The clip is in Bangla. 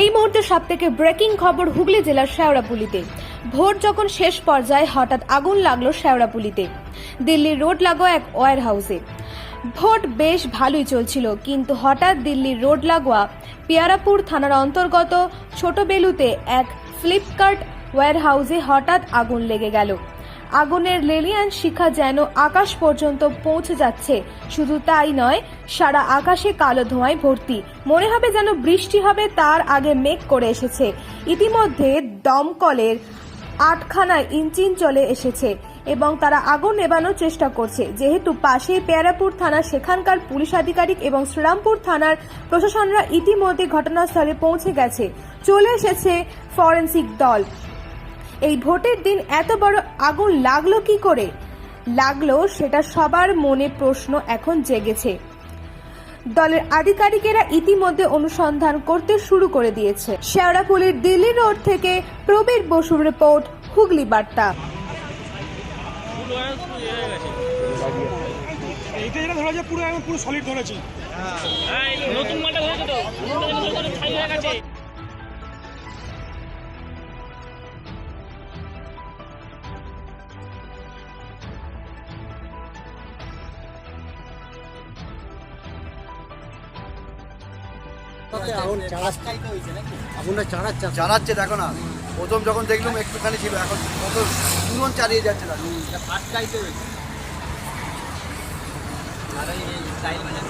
এই মুহূর্তে সব থেকে ব্রেকিং খবর হুগলি জেলার শেওড়াপুলিতে। ভোট যখন শেষ পর্যায়ে হঠাৎ আগুন লাগল শেওড়াপুলিতে। দিল্লির রোড লাগোয়া এক ওয়ার হাউসে। ভোট বেশ ভালোই চলছিল, কিন্তু হঠাৎ দিল্লির রোড লাগোয়া পিয়ারাপুর থানার অন্তর্গত ছোট বেলুতে এক ফ্লিপকার্ট ওয়্যার হাউসে হঠাৎ আগুন লেগে গেল। আগুনের লেলিয়ান শিখা যেন আকাশ পর্যন্ত পৌঁছে যাচ্ছে। শুধু তাই নয়, সারা আকাশে কালো ধোঁয়ায় ভর্তি। মনে হবে যেন বৃষ্টি হবে, তার আগে মেঘ করে এসেছে। ইতিমধ্যে দমকলের আটখানা ইঞ্জিন চলে এসেছে এবং তারা আগুন নেবানোর চেষ্টা করছে। যেহেতু পাশেই পেয়ারাপুর থানা সেখানকার পুলিশ আধিকারিক এবং শ্রীরামপুর থানার প্রশাসনরা ইতিমধ্যে ঘটনাস্থলে পৌঁছে গেছে। চলে এসেছে ফরেন্সিক দল। এই ভোটের দিন এত বড় আগুন লাগল কি করে? লাগল সেটা সবার মনে প্রশ্ন এখন জেগেছে। দলের আধিকারিকেরা ইতিমধ্যে অনুসন্ধান করতে শুরু করে দিয়েছে। শেওড়াপুলির দিল্লি রোড থেকে প্রবীর বসুর রিপোর্ট হুগলি বার্তা। এইটা যেটা ধরা যায় পুরো পুরো সলিড ধরেছি। হ্যাঁ। নতুন মালটা ধরেছে তো? ছাই হয়ে গেছে। আগুনটা চালাচ্ছে। চালাচ্ছে দেখো না। প্রথম যখন দেখলাম একটুখানি ছিল এখন কত দুজন চালিয়ে যাচ্ছে দেখো ফার্স্ট টাইতে হয়েছে। আর এই টাইল মানে